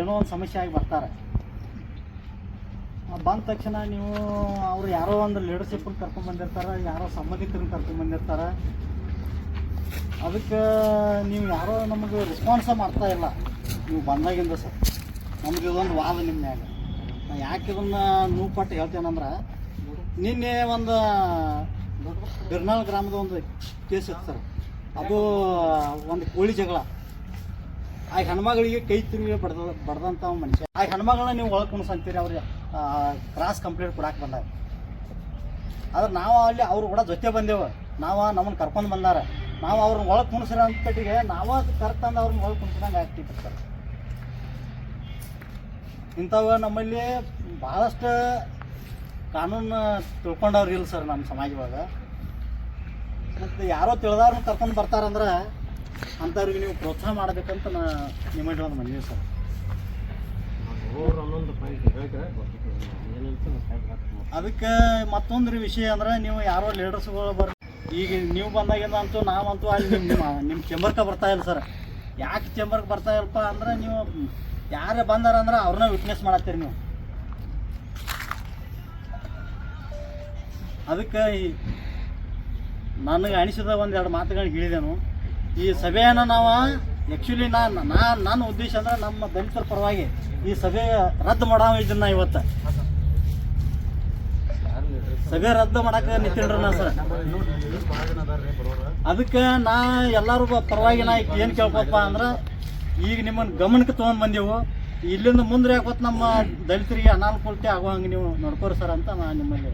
ಏನೋ ಒಂದು ಸಮಸ್ಯೆ ಆಗಿ ಬರ್ತಾರೆ. ಬಂದ ತಕ್ಷಣ ನೀವು ಅವ್ರು ಯಾರೋ ಒಂದು ಲೀಡರ್ಶಿಪ್ ಕರ್ಕೊಂಡ್ ಬಂದಿರ್ತಾರೆ, ಯಾರೋ ಸಂಬಂಧಿಕರನ್ನ ಕರ್ಕೊಂಡ್ ಬಂದಿರ್ತಾರೆ. ಅದಕ್ಕೆ ನೀವು ಯಾರೋ ನಮಗೆ ರೆಸ್ಪಾನ್ಸ ಮಾಡ್ತಾ ಇಲ್ಲ. ನೀವು ಬಂದಾಗಿಂದ ಸರ್, ನಮ್ಗೆ ಇದೊಂದು ವಾದ ನಿಮ್ಮ ಮ್ಯಾಗ. ನಾ ಯಾಕೆ ಇದನ್ನು ನೋವು ಪಟ್ಟು ಹೇಳ್ತೇನಂದ್ರೆ, ನಿನ್ನೆ ಒಂದು ಬಿರ್ನಾಳ್ ಗ್ರಾಮದ ಒಂದು ಕೇಸ್ ಇತ್ತು ಸರ್. ಅದು ಒಂದು ಕೋಳಿ ಜಗಳ. ಆ ಹೆಣ್ಮಗಳಿಗೆ ಕೈ ತಿರುಗಿ ಬಡ್ದ ಬಡ್ದಂಥ ಮನುಷ್ಯ. ಆ ಹೆಣ್ಮಗಳನ್ನ ನೀವು ಒಳಗೆ ಕುಣಿಸಂತೀರಿ, ಅವ್ರಿಗೆ ಕ್ರಾಸ್ ಕಂಪ್ಲೇಂಟ್ ಕೊಡಕ್ಕೆ ಬಂದಾಗ ಆದ್ರೆ ನಾವು ಅಲ್ಲಿ ಅವ್ರು ಕೂಡ ಜೊತೆ ಬಂದೆವು. ನಾವು ನಮ್ಮನ್ನು ಕರ್ಕೊಂಡು ಬಂದಾರ. ನಾವು ಅವ್ರನ್ನ ಒಳಗೆ ಕುಣಿಸ್ರ ಅಂತಟ್ಟಿಗೆ ನಾವು ಕರ್ತಂದು ಅವ್ರನ್ನ ಒಳಗೆ ಕುಣಿಸಿದಂಗೆ ಆಗ್ತಿತ್ತು ಸರ್ ಇಂಥವು ನಮ್ಮಲ್ಲಿ ಭಾಳಷ್ಟು ಕಾನೂನು ತಿಳ್ಕೊಂಡವ್ರು ಇಲ್ಲ ಸರ್ ನಮ್ಮ ಸಮಾಜವಾಗ. ಮತ್ತು ಯಾರೋ ತಿಳಿದವ್ರನ್ನ ಕರ್ಕೊಂಡು ಬರ್ತಾರಂದ್ರೆ ಅಂಥವ್ರಿಗೆ ನೀವು ಪ್ರೋತ್ಸಾಹ ಮಾಡಬೇಕಂತ ನಾ ನಿಮ್ಮ ಒಂದು ಮನವಿ ಸರ್. ಅದಕ್ಕೆ ಮತ್ತೊಂದು ವಿಷಯ ಅಂದ್ರೆ ನೀವು ಯಾರೋ ಲೀಡರ್ಸ್ಗಳು ಬರ್, ಈಗ ನೀವು ಬಂದಾಗಿಂದ ಅಂತೂ ನಾವಂತೂ ಅಲ್ಲಿ ನಿಮ್ಮ ನಿಮ್ಮ ಚೇಂಬರ್ಗೆ ಬರ್ತಾ ಇಲ್ಲ ಸರ್. ಯಾಕೆ ಚೇಂಬರ್ಗೆ ಬರ್ತಾ ಇಲ್ಲಪ್ಪ ಅಂದ್ರೆ ನೀವು ಯಾರೇ ಬಂದಾರ ಅಂದ್ರೆ ಅವ್ರನ್ನ ವಿಟ್ನೆಸ್ ಮಾಡತ್ತೀರಿ ನೀವು. ಅದಕ್ಕೆ ನನಗೆ ಅನಿಸಿದ ಒಂದೆರಡು ಮಾತುಗಳನ್ನ ಹೇಳಿದೆನು. ಈ ಸಭೆಯನ್ನು ನಾವು ಆ್ಯಕ್ಚುಲಿ ನಾನು ನಾನು, ನನ್ನ ಉದ್ದೇಶ ಅಂದ್ರೆ ನಮ್ಮ ದಲಿತರ ಪರವಾಗಿ ಈ ಸಭೆ ರದ್ದು ಮಾಡೋ ಇದನ್ನ ಇವತ್ತು. ಸಭೆ ರದ್ದು ಮಾಡಕ್ಕೆ ನಿಂತಿನ್ರಿ ನಾ ಸರ್. ಅದಕ್ಕೆ ನಾ ಎಲ್ಲರೂ ಪರವಾಗಿ ನಾ ಏನು ಕೇಳ್ಕೊಪ್ಪ ಅಂದ್ರೆ ಈಗ ನಿಮ್ಮನ್ನು ಗಮನಕ್ಕೆ ತೊಗೊಂಡು ಬಂದೆವು. ಇಲ್ಲಿಂದ ಮುಂದೆ ಯಾಕೋತ್ ನಮ್ಮ ದಲಿತರಿಗೆ ಅನಾನುಕೂಲತೆ ಆಗೋ ಹಂಗೆ ನೀವು ನೋಡ್ಕೋರಿ ಸರ್ ಅಂತ ನಾ ನಿಮ್ಮಲ್ಲಿ